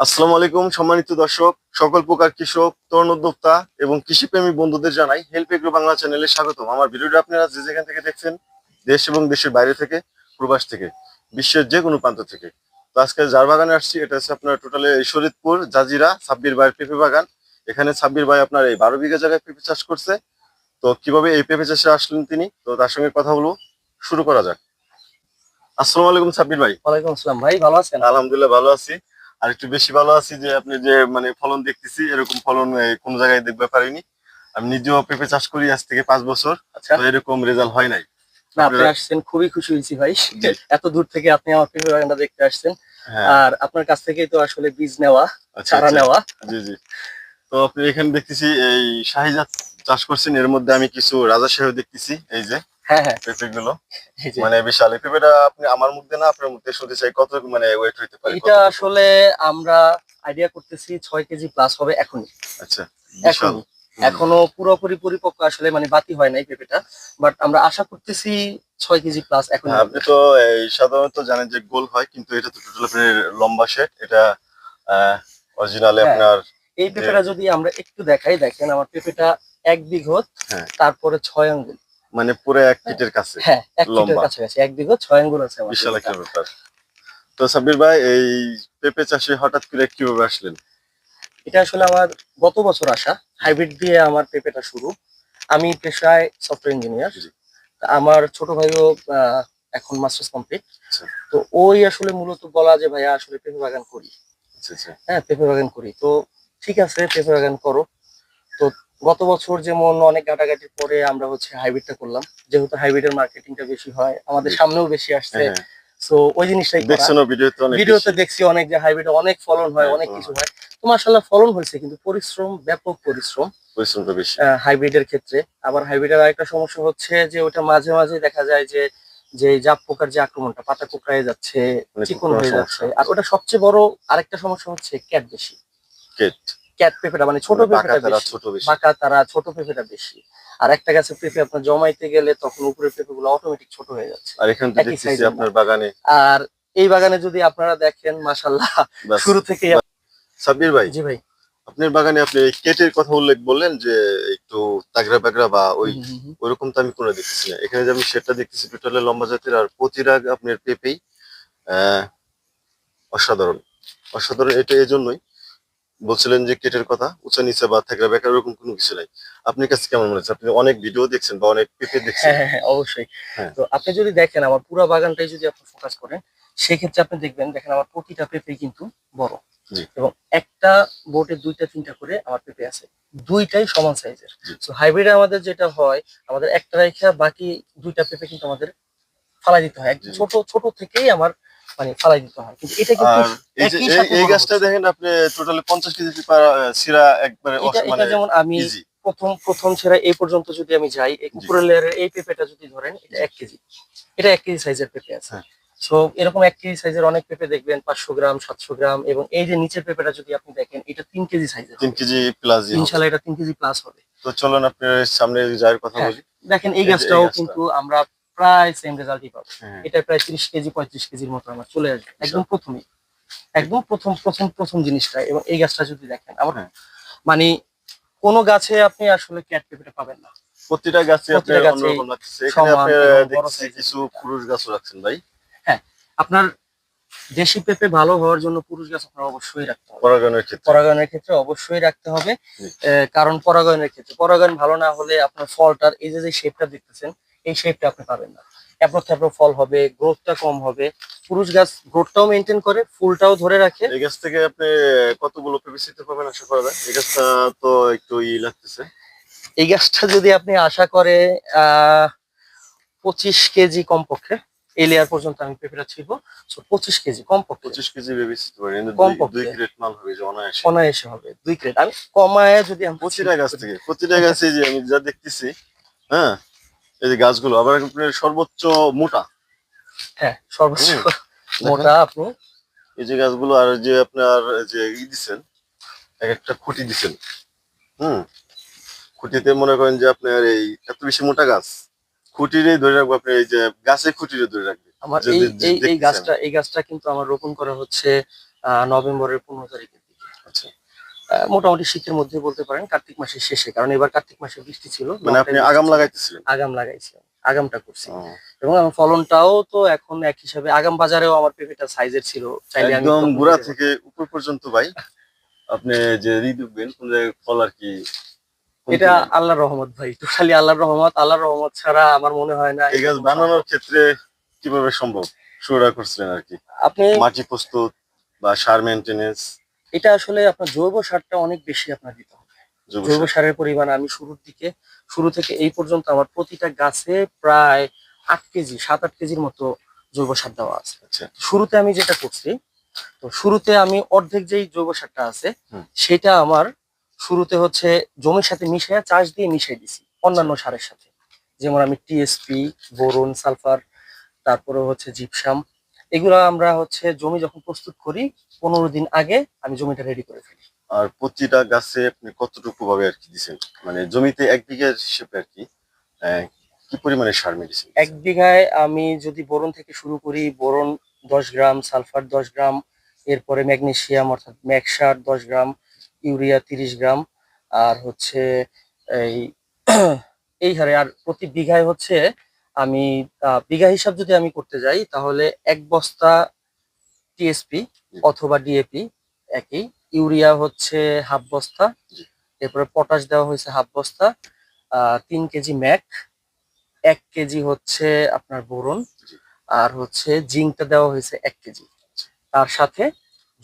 আসসালামু আলাইকুম সম্মানিত দর্শক সকল প্রকার কৃষক তরুণ উদ্যোক্তা এবং কৃষিপ্রেমী বন্ধুদের জানাই হেল্প এগ্রো বাংলা চ্যানেলে স্বাগতম। আমার ভিডিওটা আপনারা যে যেখান থেকে দেখছেন দেশ এবং দেশের বাইরে থেকে প্রবাস থেকে বিশ্বের যে কোনো প্রান্ত থেকে। তো আজকে যার বাগানে আসছি এটা হচ্ছে আপনার টোটালে শরীদপুর জাজিরা সাব্বির ভাইয়ের পেঁপে বাগান। এখানে সাব্বির ভাই আপনার এই বারো বিঘা জায়গায় পেঁপে চাষ করছে। তো কীভাবে এই পেঁপে চাষে আসলেন তিনি? তো তার সঙ্গে কথা বলব। শুরু করা যাক। আসসালামু আলাইকুম সাব্বির ভাই। ওয়ালাইকুম আসসালাম ভাই ভালো আছেন? আলহামদুলিল্লাহ ভালো আছি। আর একটু বেশি ভালো আছি যে আপনি যে মানে ফলন দেখতেছি এরকম ফলন কোন জায়গায় দেখতে পারিনি। আমি নিজেও পেঁপে চাষ করি আজ থেকে পাঁচ বছর আচ্ছা। তো এরকম রেজাল্ট হয় নাই। না আপনি আসছেন খুবই খুশি হয়েছি ভাই। এত দূর থেকে আপনি আমার পেঁপে বাগানটা দেখতে আসছেন। হ্যাঁ। আর আপনার কাছ থেকেই তো আসলে বীজ নেওয়া আচ্ছা, চারা আচ্ছা। নেওয়া। জি জি। তো আপনি এখানে দেখতেছি এই শাহিজাত চাষ করছেন এর মধ্যে আমি কিছু রাজাশাহী দেখতেছি এই যে। হ্যাঁ হ্যাঁ। পেঁপে গুলো মানে বিশাল এই পেঁপেটা আপনি আমার না আপনার শুনতে চাই কত মানে ওয়েট হইতে পারে এটা আসলে আমরা আইডিয়া করতেছি ছয় কেজি প্লাস হবে এখনই। আচ্ছা এখনই। এখনও পুরোপুরি পরিপক্ক আসলে মানে বাতি হয় নাই পেঁপেটা বাট আমরা আশা করতেছি ছয় কেজি প্লাস এখন হ্যাঁ, আপনি তো সাধারণত জানেন যে গোল হয় কিন্তু এটা তো টোটাল আপনার লম্বা শেড এটা অরিজিনালে হ্যাঁ। আপনার এই পেঁপেটা যদি আমরা একটু দেখাই দেখেন আমার পেঁপেটা এক বিঘত হ্যাঁ। তারপরে ছয় আঙ্গুল। মানে পুরো এক ফিটের কাছে হ্যাঁ এক ফিটের লম্বা। কাছাকাছি এক বিঘত ছয় আঙ্গুল আছে আমার বিশাল একটা ব্যাপার। তো সাব্বির ভাই এই পেঁপে চাষে হঠাৎ করে কীভাবে আসলেন? এটা আসলে আমার গত বছর আসা হাইব্রিড দিয়ে আমার পেঁপেটা শুরু। আমি পেশায় সফটওয়্যার ইঞ্জিনিয়ার। আমার ছোট ভাইও এখন মাস্টার্স কমপ্লিট। আচ্ছা। তো ওই আসলে মূলত বলা যে ভাইয়া আসলে পেঁপে বাগান করি। আচ্ছা আচ্ছা। হ্যাঁ পেঁপে বাগান করি। তো ঠিক আছে পেঁপে বাগান করো। তো গত বছর যেমন অনেক ঘাটাঘাটির পরে আমরা হচ্ছে হাইব্রিডটা করলাম। যেহেতু হাইব্রিডের মার্কেটিংটা বেশি হয় আমাদের সামনেও বেশি আসছে। হ্যাঁ, তো ওই জিনিসটাই ভিডিওতে দেখছি অনেক যে হাইব্রিডে অনেক ফলন হয় হ্যাঁ, অনেক কিছু হয়। তো মাসাল্লাহ ফলন হয়েছে কিন্তু পরিশ্রম ব্যাপক পরিশ্রম পরিশ্রমটা বেশি। হাইব্রিডের ক্ষেত্রে। আবার হাইব্রিডের আরেকটা সমস্যা হচ্ছে যে ওটা মাঝে মাঝে দেখা যায় যে যে জাপ পোকার যে আক্রমণটা পাতা কুকড়ায় যাচ্ছে মানে চিকন কোনো হয়ে যাচ্ছে। আর ওটা সবচেয়ে বড় আরেকটা সমস্যা হচ্ছে ক্যাট বেশি। কেট ক্যাট পেঁপেটা মানে ছোট মানে পেঁপেটা বেশি। ছোট বেশি। বাঁকা তারা ছোট পেঁপেটা বেশি। আর একটা গাছে পেঁপে আপনার জমাইতে গেলে তখন উপরের পেঁপেগুলো অটোমেটিক ছোট হয়ে যাচ্ছে। আর এখানে দেখতেছি আপনার বাগানে। আর এই বাগানে যদি আপনারা দেখেন বাস। শুরু থেকে সাব্বির ভাই জি ভাই। আপনার বাগানে আপনি কেটের কথা উল্লেখ বললেন যে একটু তাগড়া বাগড়া বা ওই। ওইরকম তো আমি কোনো দেখতেছি না। এখানে যে আমি সেটা দেখতেছি টোটালে লম্বা জাতের আর প্রতিরাগ আপনার পেঁপেই আহ, অসাধারণ। অসাধারণ এটা এই জন্যই বলছিলেন যে কেটের কথা উঁচা নিচে বা থাকলে বেকার ওরকম কোনো কিছু নাই। আপনার কাছে কেমন মনে হচ্ছে? আপনি অনেক ভিডিও দেখছেন বা অনেক পেঁপে দেখছেন। হ্যাঁ হ্যাঁ হ্যাঁ অবশ্যই। হ্যাঁ। তো আপনি যদি দেখেন আমার পুরো বাগানটাই যদি আপনি ফোকাস করেন সেক্ষেত্রে আপনি দেখবেন দেখেন আমার প্রতিটা পেঁপে কিন্তু বড়। এবং একটা বোটে দুইটা তিনটা করে আমার পেঁপে আছে। দুইটাই সমান সাইজের। তো হাইব্রিডে আমাদের যেটা হয় আমাদের একটা রেখা বাকি দুইটা পেঁপে কিন্তু আমাদের ফালাই দিতে হয়। ছোট ছোট থেকেই আমার মানে ফালাই দিতে হয়। কিন্তু এটা কিন্তু এই গাছটা দেখেন আপনি টোটালি পঞ্চাশ কেজি সিরা একবারে মানে যেমন আমি প্রথম প্রথম এই পর্যন্ত যদি আমি যাই উপরের লেয়ারের এই পেঁপেটা যদি ধরেন এটা এক কেজি। এটা এক কেজি সাইজের পেঁপে আছে। হ্যাঁ। সো এরকম এক কেজি সাইজের অনেক পেঁপে দেখবেন পাঁচশো গ্রাম সাতশো গ্রাম এবং এই যে নিচের পেঁপেটা যদি আপনি দেখেন এটা তিন কেজি সাইজের তিন কেজি প্লাস ইনশাল্লাহ এটা তিন কেজি প্লাস হবে। তো চলুন আপনার সামনে যাওয়ার কথা হ্যাঁ। বলি। দেখেন এই গাছটাও কিন্তু আমরা প্রায় সেম রেজাল্টই পাবো। হ্যাঁ। এটা প্রায় ত্রিশ কেজি পঁয়ত্রিশ কেজির মতো আমার চলে আসবে। একদম প্রথমে একদম প্রথম প্রথম প্রথম জিনিসটা এবং এই গাছটা যদি দেখেন আমার হ্যাঁ। মানে কোন গাছে আপনি আসলে ক্যাট পেঁপেটা পাবেন না। প্রতিটা গাছে। কিছু পুরুষ গাছও রাখছেন ভাই। আপনার দেশি পেঁপে ভালো হওয়ার জন্য পুরুষ গাছ আপনার অবশ্যই রাখতে হবে। পরাগায়নের ক্ষেত্রে। পরাগায়নের ক্ষেত্রে অবশ্যই রাখতে হবে। কারণ পরাগায়নের ক্ষেত্রে পরাগায়ন ভালো না হলে আপনার ফলটার এই যে যে শেপটা দেখতেছেন এই শেপটা আপনি পাবেন না। অ্যাপ্রো থ্যাপ্রো ফল হবে গ্রোথটা কম হবে। পুরুষ গাছ গ্রোথটাও মেনটেন করে ফুলটাও ধরে রাখে। এই গাছ থেকে আপনি কতগুলো পেপিসিতে পাবেন আশা করা যায়? এই গাছটা তো একটু ই লাগতেছে। এই গাছটা যদি আপনি আশা করে পঁচিশ কেজি কমপক্ষে এই লেয়ার পর্যন্ত আমি পেঁপেটা ছিল পঁচিশ কেজি কমপক্ষে। পঁচিশ কেজি পেপিসিতে পারেন কিন্তু কম দুই- গ্রেড মাল হবে যে অনায়াসে। অনায়াসে হবে দুই ক্রেট আমি কমায় যদি আমি প্রতিটা গাছ থেকে প্রতিটা গাছে যে আমি যা দেখতেছি হ্যাঁ? এই যে গাছগুলো আবার আপনার সর্বোচ্চ মোটা। হ্যাঁ সর্বোচ্চ মোটা আপনি এই যে গাছগুলো আর যে আপনার যে ই দিচ্ছেন এক একটা খুঁটি দিচ্ছেন হুম খুঁটিতে মনে করেন যে আপনার এই এত বেশি মোটা গাছ খুঁটিরই ধরে রাখব আপনি এই যে গাছে খুঁটিরে ধরে রাখবে। আমার এই। গাছটা এই গাছটা কিন্তু আমার রোপণ করা হচ্ছে নভেম্বরের পনেরো তারিখের দিকে। আচ্ছা। মোটামুটি শীতের মধ্যে বলতে পারেন কার্তিক মাসের শেষে কারণ এবার কার্তিক মাসে বৃষ্টি ছিল মানে আপনি আগাম লাগাইতেছিলেন? আগাম লাগাইছি আগামটা করছি। এবং আমার ফলনটাও তো এখন এক হিসাবে আগাম বাজারেও আমার পেঁপেটা সাইজের ছিল চাইলে একদম গোড়া থেকে উপর পর্যন্ত ভাই। আপনি যে রি দেখবেন কোন ফল আর কি এটা আল্লাহর রহমত ভাই তো খালি আল্লাহর রহমত। আল্লাহর রহমত ছাড়া আমার মনে হয় না এই গাছ বানানোর ক্ষেত্রে কীভাবে সম্ভব? শুরুটা করছিলেন আর কি। আপনি মাটি প্রস্তুত বা সার মেনটেনেন্স এটা আসলে আপনার জৈব সারটা অনেক বেশি আপনার দিতে হবে। জৈব সারের পরিমাণ আমি শুরুর দিকে শুরু থেকে এই পর্যন্ত আমার প্রতিটা গাছে প্রায় আট কেজি সাত আট কেজির মতো জৈব সার দেওয়া আছে। আচ্ছা। শুরুতে আমি যেটা করছি তো শুরুতে আমি অর্ধেক যেই জৈব সারটা আছে সেটা আমার শুরুতে হচ্ছে জমির সাথে মিশিয়ে চাষ দিয়ে মিশিয়ে দিছি অন্যান্য সারের সাথে। যেমন আমি টিএসপি বোরন সালফার তারপরে হচ্ছে জিপসাম। এগুলো আমরা হচ্ছে জমি যখন প্রস্তুত করি পনেরো দিন আগে আমি জমিটা রেডি করে ফেলি। আর প্রতিটা গাছে আপনি কতটুকু ভাবে আর কি দিচ্ছেন মানে জমিতে এক বিঘার হিসেবে আর কি কি পরিমাণে সার মেডিসিন এক বিঘায় আমি যদি বোরন থেকে শুরু করি বোরন দশ গ্রাম সালফার দশ গ্রাম এরপরে ম্যাগনেসিয়াম অর্থাৎ ম্যাকসার দশ গ্রাম ইউরিয়া তিরিশ গ্রাম আর হচ্ছে এই এই হারে আর প্রতি বিঘায় হচ্ছে আমি বিঘা হিসাব যদি আমি করতে যাই তাহলে এক বস্তা টিএসপি অথবা ডিএপি একই। ইউরিয়া হচ্ছে হাফ বস্তা। এরপরে পটাশ দেওয়া হয়েছে হাফ বস্তা তিন কেজি ম্যাক এক কেজি হচ্ছে আপনার বোরন আর হচ্ছে জিঙ্কটা দেওয়া হয়েছে এক কেজি। তার সাথে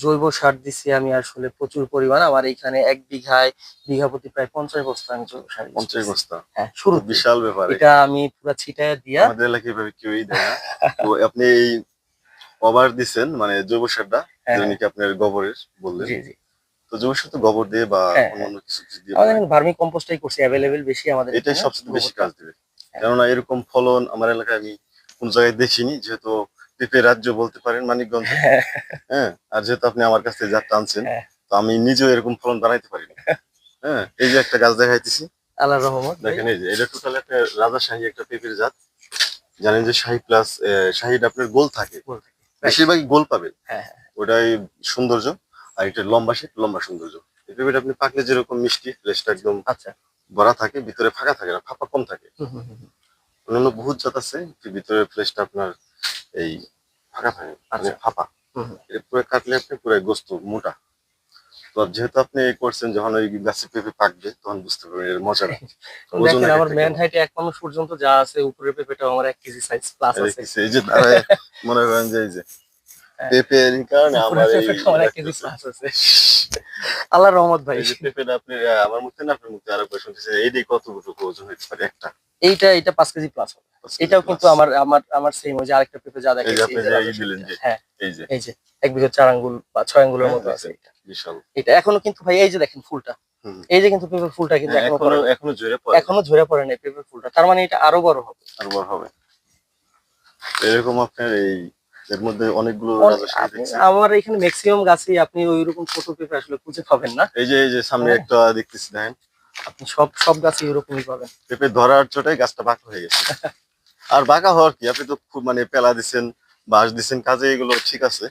জৈব সার দিছি আমি আসলে প্রচুর পরিমাণ। আমার এখানে এক বিঘায় বিঘা প্রতি প্রায় পঞ্চাশ বস্তা আমি জৈব সার পঞ্চাশ বস্তা? হ্যাঁ শুরু বিশাল ব্যাপার। এটা আমি পুরো ছিটায় দিয়া আমাদের এলাকায় কেউই দেয় না। তো আপনি এই কভার দিচ্ছেন মানে জৈব সারটা? হ্যাঁ, আপনার গোবরের বললেন? জি জি। তো গোবর দিয়ে বা হ্যাঁ, অন্যান্য কিছু কিছু দিয়ে আমাদের বানায়। ভার্মি কম্পোস্টটাই করছি বেশি আমাদের এটাই সবচেয়ে বেশি কাজ দেবে। কেননা এরকম ফলন আমার এলাকায় আমি কোন জায়গায় দেখিনি যেহেতু পেঁপে রাজ্য বলতে পারেন মানিকগঞ্জ। হ্যাঁ, হ্যাঁ আর যেহেতু আপনি আমার কাছ থেকে যা টানছেন হ্যাঁ। তো আমি নিজেও এরকম ফলন বানাইতে পারি না হ্যাঁ এই যে একটা গাছ দেখাইতেছি। আল্লাহর রহমত। দেখেন এই যে এটা টোটাল একটা রাজাশাহী একটা পেঁপের জাত। জানেন যে শাহী প্লাস শাহিটা আপনার গোল থাকে। গোল থাকে। বেশিরভাগই গোল পাবেন। হ্যাঁ, ওটাই সৌন্দর্য আর এটা লম্বা শেপ লম্বা সৌন্দর্য এই পেঁপেটা আপনি পাকলে যেরকম মিষ্টি ফ্লেশটা একদম আচ্ছা ভরা থাকে ভিতরে ফাঁকা থাকে না ফাঁপা কম থাকে। অন্যান্য বহুত জাত আছে যে ভিতরে ফ্লেশটা আপনার এই ফাঁকা থাকে মানে আচ্ছা। ফাঁপা। এটা পুরো কাটলে আপনি পুরো গোস্ত মোটা তো যেহেতু আপনি করছেন যখন ওই গাছে পেঁপে পাকবে তখন বুঝতে পারবেন এর মজাটা ওজন দেখেন আমার ম্যান হাইটে এক মানুষ পর্যন্ত যা আছে উপরের পেঁপেটাও আমার এক কেজি সাইজ প্লাস আছে এই যে মনে করেন যে এই যে। পেঁপের কারণে আমার রহমত ভাই। পেঁপেটা আপনি আমার মুখে না আপনার মুখে আরও এইটাই কতটুকু ওজন পারে একটা? এইটা এটা পাঁচ কেজি প্লাস হবে। এটাও কিন্তু আমার আমার আমার সেম ওই যে আরেকটা পেঁপে যা দেখেছি হ্যাঁ এই যে। এক বিঘা চার আঙ্গুল বা ছয় আঙ্গুলের মতো হ্যাঁ, আছে এটা। এখনও কিন্তু ভাই এই যে দেখেন ফুলটা। এই যে কিন্তু পেঁপের ফুলটা কিন্তু হ্যাঁ, এখনও এখনও এখনও পড়ে। এখনও ঝরে পড়ে নাই পেঁপের ফুলটা। তার মানে এটা আরও বড় হবে। আরও বড় হবে। এরকম আপনার এই এর মধ্যে অনেকগুলো অনেক- রাজশাহী আপনি- দেখছি। আমার এখানে ম্যাক্সিমাম গাছেই আপনি ওই ছোট পেঁপে আসলে খুঁজে পাবেন না। এই যে এই যে সামনে। একটা দেখতেছি দেখেন। আপনি সব সব গাছে এরকমই পাবেন। পেঁপে ধরার চোটাই গাছটা বাঁকা হয়ে গেছে। আর বাঁকা হওয়ার কি? আপনি তো খুব মানে পেলা দিচ্ছেন বাঁশ দিচ্ছেন কাজে এগুলো ঠিক আছে।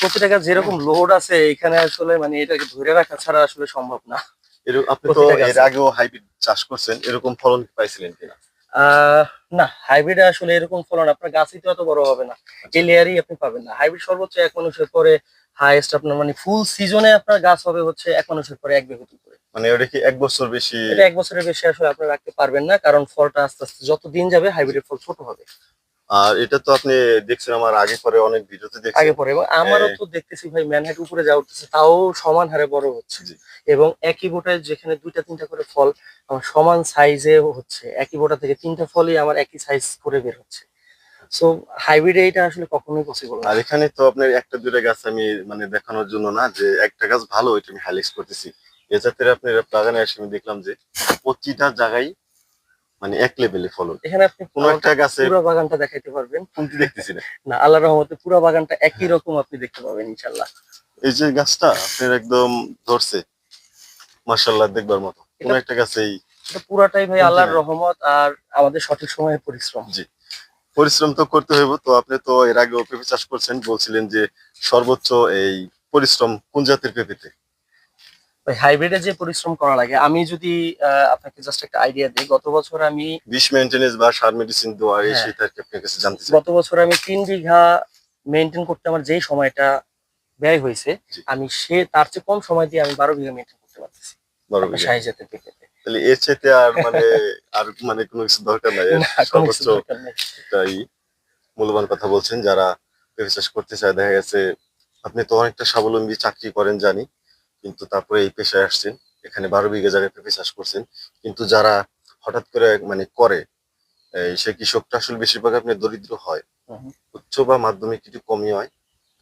প্রতিটা গাছ যেরকম লোড আছে এখানে আসলে মানে এটাকে ধরে রাখা ছাড়া আসলে সম্ভব না। এরকম আপনি তো এর আগেও হাইব্রিড চাষ করছেন এরকম ফলন পাইছিলেন কিনা? না হাইব্রিড আসলে এরকম ফলন আপনার গাছই তো এত বড় হবে না। এই লেয়ারই আপনি পাবেন না। হাইব্রিড সর্বোচ্চ এক মানুষের পরে হাইয়েস্ট আপনার মানে ফুল সিজনে আপনার গাছ হবে হচ্ছে এক মানুষের পরে এক বিঘত করে মানে ওটা কি এক বছর বেশি? এটা এক বছরের বেশি আসলে আপনি রাখতে পারবেন না কারণ ফলটা আস্তে আস্তে যত দিন যাবে হাইব্রিডের ফল ছোট হবে। আর এটা তো আপনি দেখছেন আমার আগে পরে অনেক ভিডিওতে দেখছেন। আগে পরে। এবং আমারও। তো দেখতেছি ভাই ম্যানহাইট উপরে যা উঠতেছে তাও সমান হারে বড় হচ্ছে। এবং একই বোটায় যেখানে দুইটা তিনটা করে ফল আমার সমান সাইজে হচ্ছে। একই বোটা থেকে তিনটা ফলই আমার একই সাইজ করে বের হচ্ছে। সো হাইব্রিড এটা আসলে কখনোই পসিবল না। আর এখানে তো আপনার একটা দুইটা গাছ আমি মানে দেখানোর জন্য না যে একটা গাছ ভালো ওইটা আমি হাইলাইট করতেছি। এ জাতের আপনার বাগানে এসে আমি দেখলাম যে প্রতিটা জায়গায় মানে এক লেভেলে ফলন এখানে আপনি কোনো একটা গাছে পুরো বাগানটা দেখাইতে পারবেন। কুন্তি দেখতেছি না? না আল্লাহ রহমতে পুরো বাগানটা হ্যাঁ। একই রকম আপনি দেখতে পাবেন ইনশাল্লাহ এই যে গাছটা আপনার একদম ধরছে মার্শাল্লাহ দেখবার মতো। কোন একটা গাছেই এটা পুরাটাই ভাই আল্লাহর রহমত আর আমাদের সঠিক সময়ে পরিশ্রম। জি। পরিশ্রম তো করতে হইব তো আপনি তো এর আগেও পেঁপে চাষ করছেন বলছিলেন যে সর্বোচ্চ এই পরিশ্রম কোন জাতের পেঁপেতে? ওই হাইব্রিডে যে পরিশ্রম করা লাগে আমি যদি আপনাকে জাস্ট একটা আইডিয়া দিই গত বছর আমি বিষ মেনটেনেন্স বা সার মেডিসিন দেওয়া এই হ্যাঁ। সেটা আপনার কাছে জানতে চাই গত বছর আমি তিন বিঘা মেনটেন করতে আমার যেই সময়টা ব্যয় হয়েছে আমি সে তার চেয়ে কম সময় দিয়ে আমি বারো বিঘা মেনটেন করতে পারতেছি বড় আপনার বিঘা। শাহী জাতের পেঁপেতে তাহলে এর চাইতে আর মানে আর মানে কোনো কিছু দরকার নাই সর্বোচ্চ নেই। মূল্যবান কথা বলছেন যারা পেঁপে করতে চায় দেখা গেছে আপনি তো অনেকটা স্বাবলম্বী চাকরি করেন জানি কিন্তু তারপরে এই পেশায় আসছেন। এখানে বারো বিঘা জায়গায় পেঁপে চাষ করছেন। কিন্তু যারা হঠাৎ করে মানে করে এই সে কৃষকটা আসলে বেশিরভাগ আপনি দরিদ্র হয়। উচ্চ বা মাধ্যমিক কিছু কমই হয়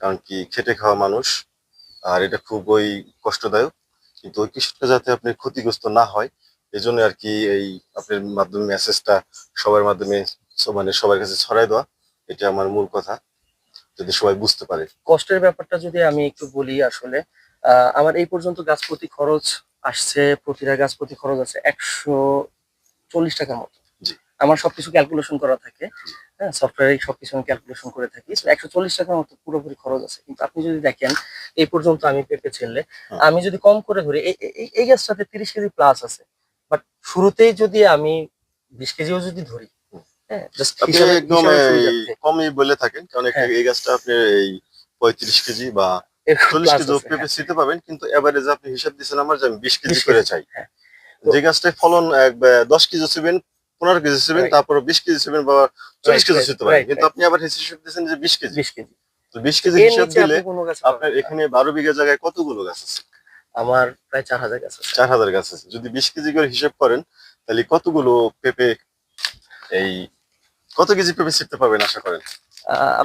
কারণ কি খেটে খাওয়া মানুষ আর এটা খুবই কষ্টদায়ক। কিন্তু ওই কৃষকটা যাতে আপনি ক্ষতিগ্রস্ত না হয় এই জন্য আর কি এই আপনার মাধ্যমে মেসেজটা সবার মাধ্যমে মানে সবার কাছে ছড়াই দেওয়া এটা আমার মূল কথা যদি সবাই বুঝতে পারে। কষ্টের ব্যাপারটা যদি আমি একটু বলি আসলে আমার এই পর্যন্ত গাছ প্রতি খরচ আসছে প্রতিটা গাছ প্রতি খরচ আছে একশো চল্লিশ টাকার মতো। আমার সবকিছু ক্যালকুলেশন করা থাকে। হ্যাঁ সফটওয়্যারে সবকিছু আমি ক্যালকুলেশন করে থাকি। একশো চল্লিশ টাকার মতো পুরোপুরি খরচ আছে। কিন্তু আপনি যদি দেখেন এই পর্যন্ত আমি পেঁপে ছেলে আমি যদি কম করে ধরি এই- গাছটাতে তিরিশ কেজি প্লাস আছে। বাট শুরুতেই যদি আমি বিশ কেজিও যদি ধরি হ্যাঁ একদম। কমই বলে থাকেন। কারণ হ্যাঁ। এই গাছটা আপনি এই পঁয়ত্রিশ কেজি বা চল্লিশ কেজি পেঁপে হ্যাঁ। পাবেন কিন্তু এভারেজ আপনি হিসাব দিচ্ছেন আমার যে আমি বিশ কেজি করে চাই। হ্যাঁ। যে গাছটায় ফলন দশ কেজি ছিবেন পনেরো কেজি ছিবেন Right. তারপর বিশ কেজি ছিবেন বা চল্লিশ কেজি পারেন কিন্তু আপনি আবার হিসাব দিচ্ছেন যে বিশ কেজি। বিশ কেজি। তো বিশ কেজি হিসাব দিলে আপনার এখানে বারো বিঘা জায়গায় কতগুলো গাছ আছে? আমার প্রায় চার হাজার গাছ আছে। চার হাজার গাছ আছে। যদি বিশ কেজি করে হিসাব করেন তাহলে কতগুলো পেঁপে এই কত কেজি পেঁপে ছিটতে পারবেন আশা করেন?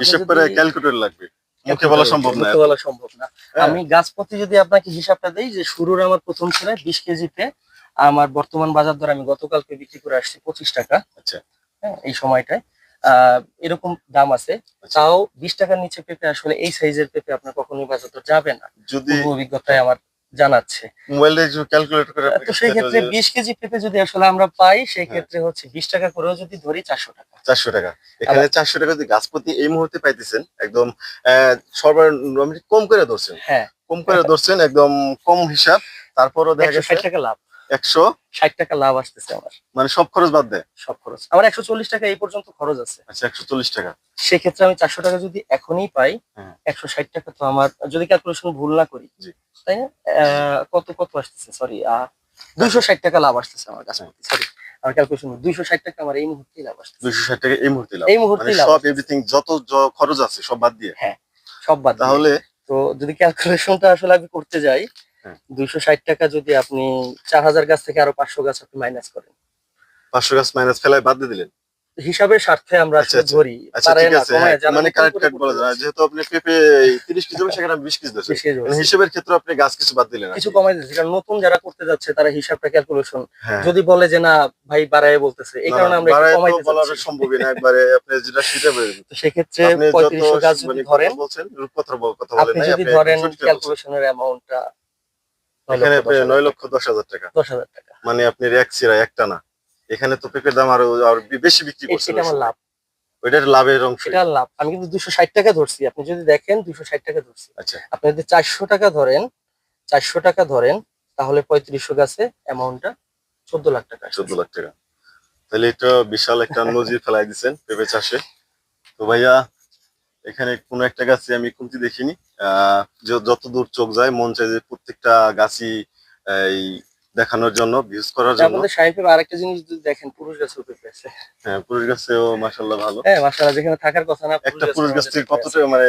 হিসাব করে ক্যালকুলেটর লাগবে। মুখে বলা সম্ভব না মুখে বলা সম্ভব না। হ্যাঁ। আমি যদি আপনাকে হিসাবটা দেই যে শুরুর আমার প্রথম ছেলে বিশ কেজিতে আমার বর্তমান বাজার দর আমি গতকালকে বিক্রি করে আসছি পঁচিশ টাকা। আচ্ছা। হ্যাঁ, এই সময়টায়। আহ এরকম দাম আছে। আচ্ছা। তাও বিশ টাকার নিচে পেঁপে আসলে এই সাইজের পেঁপে আপনার কখনোই বাজার দর যাবে না। যদি অভিজ্ঞতায় আমার জানাচ্ছে। মোবাইলে ক্যালকুলেট করে তো সেই ক্ষেত্রে বিশ কেজি পেঁপে যদি আসলে আমরা পাই সেই ক্ষেত্রে হচ্ছে বিশ টাকা করেও যদি ধরি চারশো টাকা। চারশো টাকা। এখানে চারশো টাকা যদি গাছ প্রতি এই মুহূর্তে পাইতেছেন একদম সর্বনিম্ন কম করে ধরছেন। হ্যাঁ। কম করে ধরছেন একদম কম হিসাব। তারপরও দেখা গেছে টাকা লাভ। একশো ষাট টাকা লাভ আসতেছে আমার। মানে সব খরচ বাদ দেয়? সব খরচ। আমার একশো চল্লিশ টাকা এই পর্যন্ত খরচ আছে। আচ্ছা একশো চল্লিশ টাকা। সেক্ষেত্রে আমি চারশো টাকা যদি এখনই পাই হ্যাঁ। একশো ষাট টাকা তো আমার যদি ক্যালকুলেশন ভুল না করি তাই না? কত কত আসতেছে? সরি দুইশো ষাট টাকা লাভ আসতেছে আমার কাছে। হ্যাঁ। সরি আমার ক্যালকুলেশন দুইশো ষাট টাকা আমার এই মুহূর্তেই লাভ আসতেছে। দুইশো ষাট টাকা এই মুহূর্তে লাভ। এই মুহূর্তেই মানে লাভ সব এভরিথিং যত খরচ আছে সব বাদ দিয়ে। হ্যাঁ সব বাদ। তাহলে তো যদি ক্যালকুলেশনটা আসলে আমি করতে যাই হ্যাঁ। দুইশো ষাট টাকা যদি আপনি চার হাজার গাছ থেকে আরও পাঁচশো গাছ আপনি মাইনাস করেন পাঁচশো গাছ মাইনাস ফেলায় বাদ দিয়ে দিলেন হিসাবের স্বার্থে আমরা আচ্ছা, আচ্ছা। ধরি আচ্ছা না, হ্যাঁ, মানে কারেক্ট করে কারেক্ট বলা যায় যেহেতু আপনি পেঁপে তিরিশ কেজি হবে সেখানে বিশ কেজি হয়ে মানে যাচ্ছে। ক্ষেত্রে আপনি গাছ কিছু বাদ দিলেন কিছু কমাই দিচ্ছে কারণ নতুন যারা করতে যাচ্ছে তারা হিসাবটা ক্যালকুলেশন হ্যাঁ যদি বলে যে না ভাই বাড়ায় বলতেছে এই কারণে আমরা একটু কমাইতে বলার। সম্ভবই না একবারে আপনি যেটা সেটা বলে। তো সেক্ষেত্রে আপনি যত পঁয়ত্রিশশো গাছ মানে যদি ধরেন বলছেন রূপকথার বল- কথা বলেন আপনি যদি ধরেন। ক্যালকুলেশনের অ্যামাউন্টটা এখানে নয় লক্ষ দশ হাজার টাকা। দশ হাজার টাকা। মানে আপনি এক সিরা একটা না। এখানে তো পেঁপের দাম আরও আরও বেশি বিক্রি করছেন আমার লাভ। লাভের অংশ। এটা লাভ। আমি কিন্তু দুশো ষাট টাকা ধরছি। আপনি যদি দেখেন দুশো ষাট টাকা ধরছি। আচ্ছা। আপনি যদি চারশো টাকা ধরেন চারশো টাকা ধরেন তাহলে পঁয়ত্রিশশো গাছে অ্যামাউন্টটা চোদ্দ লাখ টাকা চোদ্দ লাখ টাকা। তাহলে এটা বিশাল একটা নজির ফেলাই দিচ্ছেন পেঁপে চাষে। তো ভাইয়া এখানে কোনো একটা গাছে আমি কমতি দেখিনি। যত দূর চোখ যায় মন চায় যে প্রত্যেকটা গাছই এই দেখানোর জন্য ভিউজ করার জন্য। আমাদের সাহেবের আরেকটা জিনিস যদি দেখেন পুরুষ গাছ উপরে পেয়েছে হ্যাঁ পুরুষ গাছেও মাসাল্লাহ ভালো। হ্যাঁ মাসালা যেখানে থাকার কথা না একটা পুরুষ গাছ থেকে পেঁপে আছে। কতটা মানে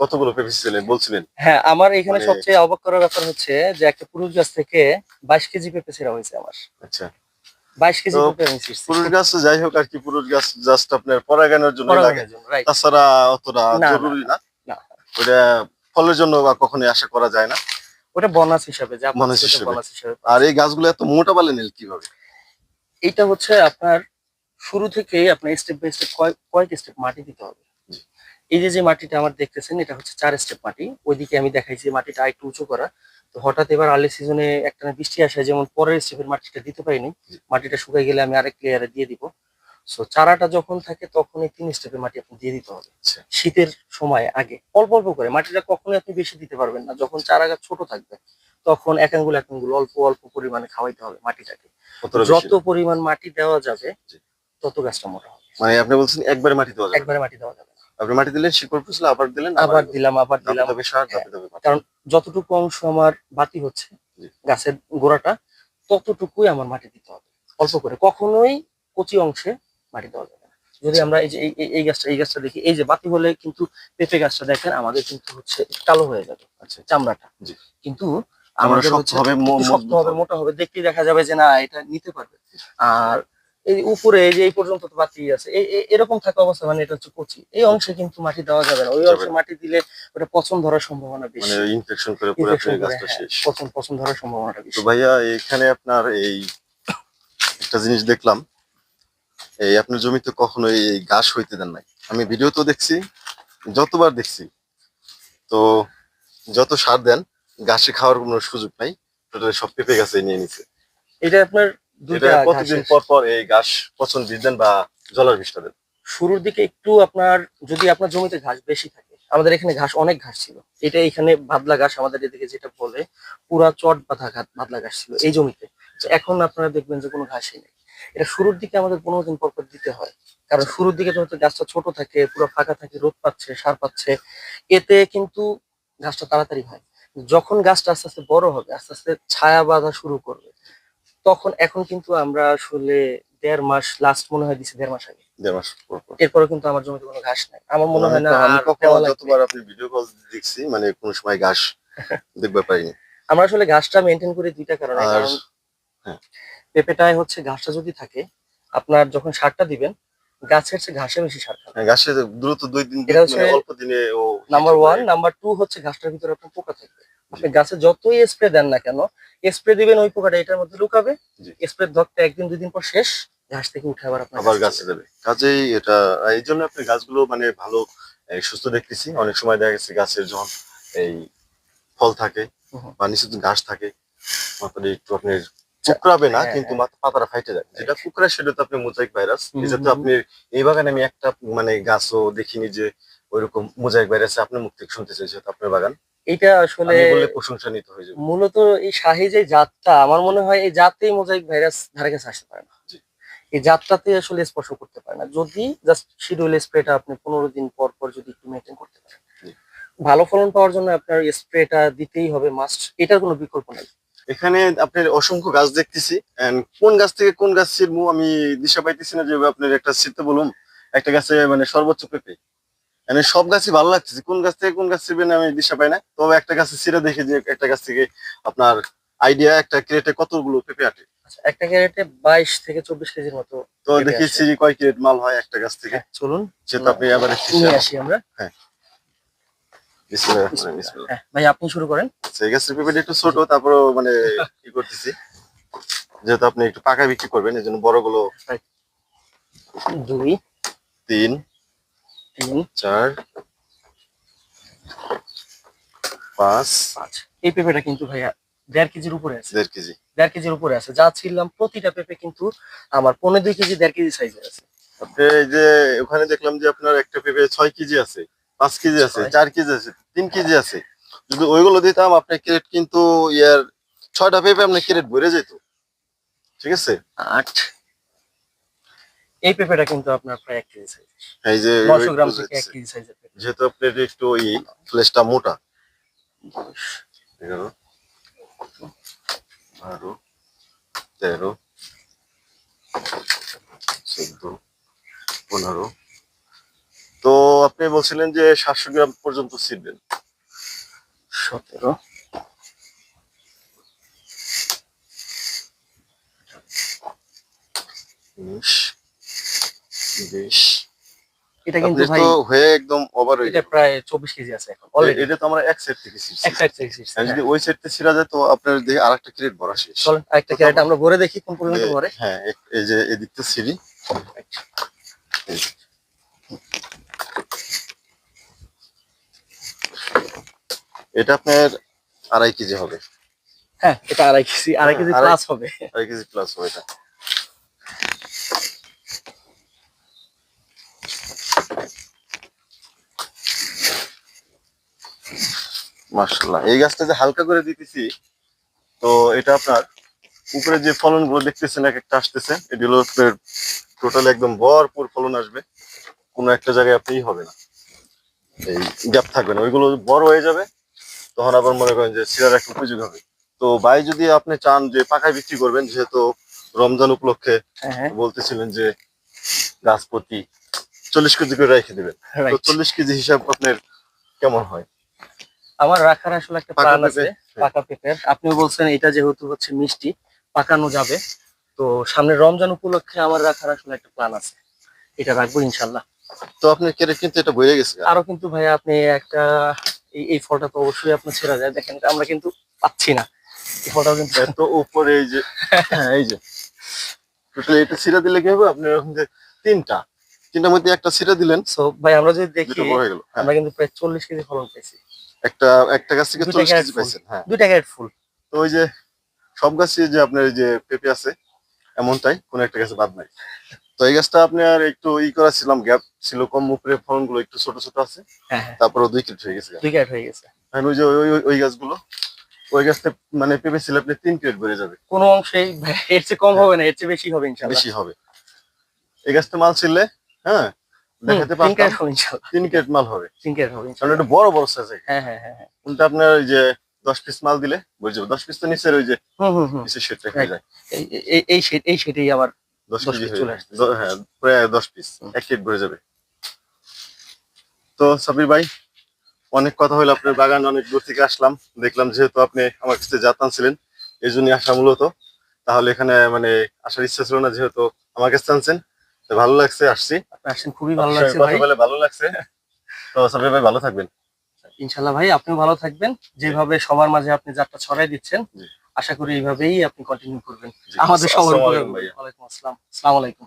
কতগুলো পেঁপে ছিলেন বলছিলেন? হ্যাঁ আমার এখানে মানে- সবচেয়ে অবাক করার ব্যাপার হচ্ছে যে একটা পুরুষ গাছ থেকে বাইশ কেজি পেঁপে ছেঁড়া হয়েছে আমার। আচ্ছা। পুরুষ গাছ যাই হোক আর কি পুরুষ গাছ জাস্ট আপনার পরাগানোর জন্য লাগে. তাছাড়া অতটা জরুরি না। ওটা ফলের জন্য বা কখনোই আশা করা যায় না। ওটা বোনাস হিসাবে যা বোনাস হিসেবে। আর এই গাছগুলো এত মোটা বালে নিল কীভাবে? এইটা হচ্ছে আপনার শুরু থেকেই আপনার স্টেপ বাই স্টেপ কয়েক স্টেপ মাটি দিতে হবে। এই যে যে মাটিটা আমার দেখতেছেন এটা হচ্ছে চার স্টেপ মাটি। ওইদিকে আমি দেখাইছি মাটিটা একটু উঁচু করা। তো হঠাৎ এবার আর্লি সিজনে একটা বৃষ্টি আসে যেমন পরের স্টেপের মাটিটা দিতে পারিনি মাটিটা শুকাই গেলে আমি আরেক লেয়ারে দিয়ে দিব। সো চারাটা যখন থাকে তখন এই তিন স্টেপে মাটি আপনি দিয়ে দিতে হবে। আচ্ছা। শীতের সময় আগে অল্প অল্প করে মাটিটা কখনোই আপনি বেশি দিতে পারবেন না। যখন চারা গাছ ছোট থাকবে তখন এক আঙ্গুল এক আঙ্গুল অল্প অল্প পরিমাণে খাওয়াইতে হবে মাটিটাকে। যত পরিমাণ মাটি দেওয়া যাবে তত গাছটা মোটা হবে। মানে আপনি বলছেন একবারে মাটি দেওয়া যাবে? একবারে মাটি দেওয়া যাবে আপনি মাটি দিলেন শিকড় ফুসলে আবার দিলেন আবার দিলাম আবার দিলাম। কারণ যতটুকু অংশ আমার বাতি হচ্ছে গাছের গোড়াটা ততটুকুই আমার মাটি দিতে হবে। অল্প করে কখনোই কচি অংশে মাটি দেওয়া যাবে না। যদি আমরা এই যে এই- গাছটা এই গাছটা দেখি এই যে বাতি হলে কিন্তু পেঁপে গাছটা দেখেন আমাদের কিন্তু হচ্ছে কালো হয়ে যাবে আচ্ছা চামড়াটা। কিন্তু আমাদের হবে। মোটা হবে দেখতে দেখা যাবে যে না এটা নিতে পারবে। আর এই উপরে এই যে এই পর্যন্ত তো বাতি আছে এরকম থাকা অবস্থা মানে এটা হচ্ছে কচি। এই অংশে কিন্তু মাটি দেওয়া যাবে না। ওই অংশে মাটি দিলে ওটা পচন ধরার সম্ভাবনা বেশি। মানে ইনফেকশন করে পুরো গাছটা হ্যাঁ, শেষ। পচন পচন ধরার সম্ভাবনাটা তো ভাইয়া এখানে আপনার এই একটা জিনিস দেখলাম এই আপনার জমিতে কখনো এই ঘাস হইতে দেন নাই। আমি ভিডিও তো দেখছি যতবার দেখছি। তো যত সার দেন ঘাসে খাওয়ার কোনো সুযোগ নাই সব পেঁপে গাছে নিয়ে নিছে। এটা আপনার এটা প্রতিদিন পর পর এই ঘাস পচন বীজ দেন বা জলার বিষটা দেন শুরুর দিকে একটু আপনার যদি আপনার জমিতে ঘাস বেশি থাকে আমাদের এখানে ঘাস অনেক ঘাস ছিল। এটা এখানে বাদলা ঘাস আমাদের এদিকে যেটা বলে পুরা চট বাঁধা ঘাট বাদলা ঘাস ছিল এই জমিতে। এখন আপনারা দেখবেন যে কোনো ঘাসই নেই। এটা শুরুর দিকে আমাদের পনেরো দিন পর পর দিতে হয়। কারণ শুরুর দিকে যখন গাছটা ছোট থাকে পুরো ফাঁকা থাকে রোদ পাচ্ছে সার পাচ্ছে এতে কিন্তু ঘাসটা তাড়াতাড়ি হয়। যখন গাছটা আস্তে আস্তে বড় হবে আস্তে আস্তে ছায়া বাঁধা শুরু করবে। তখন এখন কিন্তু আমরা আসলে দেড় মাস লাস্ট মনে হয় দিছি দেড় মাস আগে। দেড় মাস এরপরে কিন্তু আমার জমিতে কোনো ঘাস নাই। আমার মনে হয় না আমি কখনো যতবার আপনি ভিডিও কল দেখছি মানে কোনো সময় ঘাস দেখতে পাইনি। আমরা আসলে ঘাসটা মেনটেন করি দুইটা কারণে। কারণ হ্যাঁ। পেঁপেটায় হচ্ছে ঘাসটা যদি থাকে আপনার যখন সারটা দিবেন গাছের চেয়ে ঘাসে বেশি সার খাবে হ্যাঁ, ঘাসে দ্রুত দুই দিন এটা হচ্ছে মানে অল্প দিনে ও নাম্বার ওয়ান নাম্বার টু হচ্ছে ঘাসটার ভিতরে আপনার পোকা থাকবে। আপনি গাছে যতই স্প্রে দেন না কেন স্প্রে দিবেন ওই পোকাটা এটার মধ্যে লুকাবে। স্প্রে ধরতে একদিন দুই দিন পর শেষ ঘাস থেকে উঠে আবার আপনার আবার গাছে দেবে। কাজেই এটা এই জন্য আপনি গাছগুলো মানে ভালো সুস্থ দেখতেছি। অনেক সময় দেখা গেছে গাছের যখন এই ফল থাকে বা নিশ্চিত ঘাস থাকে মাথাটা একটু আপনি কুকরাবে না হ্যাঁ, কিন্তু মাথা- পাতাটা ফাইটে যায়। যেটা কুকরা সেটা তো আপনি মোজাইক ভাইরাস। হুম, এটা তো হুম। আপনি এই বাগানে আমি একটা মানে গাছও দেখিনি যে ওইরকম মোজাইক ভাইরাস আপনার মুখ থেকে শুনতে চাইছি আপনার বাগান। এটা আসলে হয়ে যাবে। মূলত এই শাহি যে জাতটা আমার মনে হয় এই জাতেই মোজাইক ভাইরাস ধারে কাছে আসতে পারে না। এই জাতটাতে আসলে স্পর্শ করতে পারে না। যদি জাস্ট শিডিউল স্প্রেটা আপনি পনেরো দিন পর পর যদি একটু মেনটেন করতে পারেন। ভালো ফলন পাওয়ার জন্য আপনার স্প্রেটা দিতেই হবে মাস্ট এটার কোনো বিকল্প নেই। এখানে আপনার অসংখ্য গাছ দেখতেছি। কোন গাছ থেকে কোন গাছ ছিড়বো আমি দিশা পাইতেছি না। যে আপনার একটা ছিটতে বলুন একটা গাছে মানে সর্বোচ্চ পেঁপে। মানে সব গাছই ভালো লাগতেছে কোন গাছ থেকে কোন গাছ ছিড়বেন আমি দিশা পাই না। তবে একটা গাছে ছিঁড়ে দেখি যে একটা গাছ থেকে আপনার আইডিয়া একটা ক্রেটে কতগুলো পেঁপে আটে? আচ্ছা একটা ক্যারেটে বাইশ থেকে চব্বিশ কেজির মতো তো দেখি কয় ক্রেট মাল হয় একটা গাছ থেকে। হ্যাঁ, চলুন। যেহেতু আপনি আবার নিয়ে আসি আমরা। হ্যাঁ। ভাই আপনি শুরু করেন। সেই গাছের পেঁপেটা একটু ছোট মানে কি করতেছি। যেহেতু আপনি একটু পাকা বিক্রি করবেন এই জন্য বড়গুলো দুই। তিন। তিন চার পাঁচ। পাঁচ। এই পেঁপেটা কিন্তু ভাইয়া দেড় কেজির উপরে আছে। দেড় কেজি। দেড় কেজির উপরে আছে। যা ছিলাম প্রতিটা পেঁপে কিন্তু আমার পনেরো দুই কেজি দেড় কেজি সাইজের আছে। আপনি যে ওখানে দেখলাম যে আপনার একটা পেঁপে ছয় কেজি আছে পাঁচ কেজি আছে চার কেজি আছে তিন কেজি আছে। যদি ওইগুলো দিতাম আপনার ক্রেট কিন্তু ইয়ার ছয়টা পেঁপে আপনার ক্রেট ভরে যেত। ঠিক আছে? আট। এই পেঁপেটা কিন্তু আপনার প্রায় এক কেজি সাইজ এই যে নশো গ্রাম থেকে এক কেজি সাইজের পেঁপে যেহেতু আপনার একটু ওই ফ্লেশটা মোটা। এগারো বারো তেরো চোদ্দ পনেরো। তো আপনি বলছিলেন যে সাতশো গ্রাম পর্যন্ত ছিটবেন। সতেরো। উনিশ। এটা কিন্তু ভাই হয়ে একদম ওভার হয়ে এটা প্রায় চব্বিশ কেজি আছে এখন অলরেডি এটা তো আমরা এক সেট থেকে যদি ওই ছিঁড়া যায় তো আপনার দেখে আর ক্রেট ভরা শেষ। চলেন আরেকটা ক্যারেট আমরা ভরে দেখি কোন পর্যন্ত ভরে। হ্যাঁ এই যে এটা আপনার আড়াই কেজি হবে। হ্যাঁ এটা আড়াই কেজি আড়াই হ্যাঁ, কেজি প্লাস হবে। আড়াই কেজি প্লাস হবে এটা। মার্শাল্লাহ এই গাছটা যে হালকা করে দিতেছি তো এটা আপনার উপরে যে ফলনগুলো দেখতেছেন এক একটা আসতেছে এটি হলো টোটাল একদম ভরপুর ফলন আসবে। কোনো একটা জায়গায় আপনি হবে না। এই গ্যাপ থাকবে না। ওইগুলো বড় হয়ে যাবে তখন আবার মনে করেন যে সিরার একটা উপযোগ হবে। তো ভাই যদি আপনি চান যে পাকায় বিক্রি করবেন যেহেতু রমজান উপলক্ষে হ্যাঁ হ্যাঁ। বলতেছিলেন যে গাছ প্রতি চল্লিশ কেজি করে রেখে দেবেন। তো চল্লিশ কেজি হিসাব আপনার কেমন হয়? আমার রাখার আসলে একটা প্ল্যান আছে পাকা পেঁপের আপনিও বলছেন এটা যেহেতু হচ্ছে মিষ্টি পাকানো যাবে। তো সামনে রমজান উপলক্ষে আমার রাখার আসলে একটা প্ল্যান আছে। এটা রাখব ইনশাল্লাহ। তো আপনার কেটে কিন্তু এটা বয়ে গেছে। আরও কিন্তু ভাই আপনি একটা এই ফলটা তো অবশ্যই আপনার ছেড়া যায় দেখেন আমরা কিন্তু পাচ্ছি না। এই ফলটাও কিন্তু এত উপরে এই যে হ্যাঁ, এই যে। টোটাল এটা সিরা দিলে কি হবে? আপনি এরকম যে তিনটা তিনটার মধ্যে একটা সিরা দিলেন। সো ভাই আমরা যদি দেখি হয়ে হ্যাঁ, আমরা কিন্তু প্রায় চল্লিশ কেজি ফলন পেয়েছি একটা একটা গাছ থেকে চল্লিশ কেজি পাইছেন হ্যাঁ। দুইটা ক্যারেট ফুল। তো ওই যে সব গাছে যে আপনার যে পেঁপে আছে এমনটাই কোনো একটা গাছে বাদ নাই। তো এই গাছটা আপনার একটু ই করা ছিলাম গ্যাপ ছিল কম উপরে ফলনগুলো একটু ছোট ছোট আছে। হ্যাঁ হ্যাঁ। তারপরে দুই কেজি হয়ে গেছে। দুই ক্যারেট হয়ে গেছে। আর ওই যে ওই গাছগুলো ওই গাছটা মানে পেঁপে ছিল আপনি তিন প্লেট বেড়ে যাবে। কোনো অংশেই এর চেয়ে কম হবে না এর চেয়ে বেশি হবে বেশি হবে। এই গাছটা মাল ছিলে হ্যাঁ দেখাতে পারতাম। ক্যারেট হবে ইনশাল্লাহ। তিন কেট মাল হবে। তিন ক্যারেট হবে কারণ ইনশাল্লাহ বড় বড় সাইজ হ্যাঁ হ্যাঁ হ্যাঁ হ্যাঁ। কোনটা আপনার ওই যে দশ পিস মাল দিলে বুঝে যাবে। দশ পিস তো নিচের ওই যে নিচের হয়ে যায়। এই এই- এই সেট আবার দশ দশ কেজি piece চলে যায়। আসতেছে। দ- প্রায় দশ পিস এক কেট ভরে যাবে। তো সাবির ভাই অনেক কথা হলো আপনার বাগান অনেক দূর থেকে আসলাম। দেখলাম যেহেতু আপনি আমার কাছে যাতান ছিলেন এই জন্য আসা মূলত। তাহলে এখানে মানে আসার ইচ্ছা ছিল না যেহেতু আমার কাছে আনছেন। তো ভালো লাগছে আসছি। আপনি আসছেন খুবই ভালো লাগছে ভাই। বলে ভালো লাগছে। তো সবাই ভাই ভালো থাকবেন। ইনশাল্লাহ ভাই আপনিও ভালো থাকবেন। যেভাবে সবার মাঝে আপনি যাত্রা ছড়াই দিচ্ছেন আশা করি এইভাবেই আপনি কন্টিনিউ করবেন। আমাদের সবার ওয়ালাইকুম আসসালাম। আসসালামু আলাইকুম।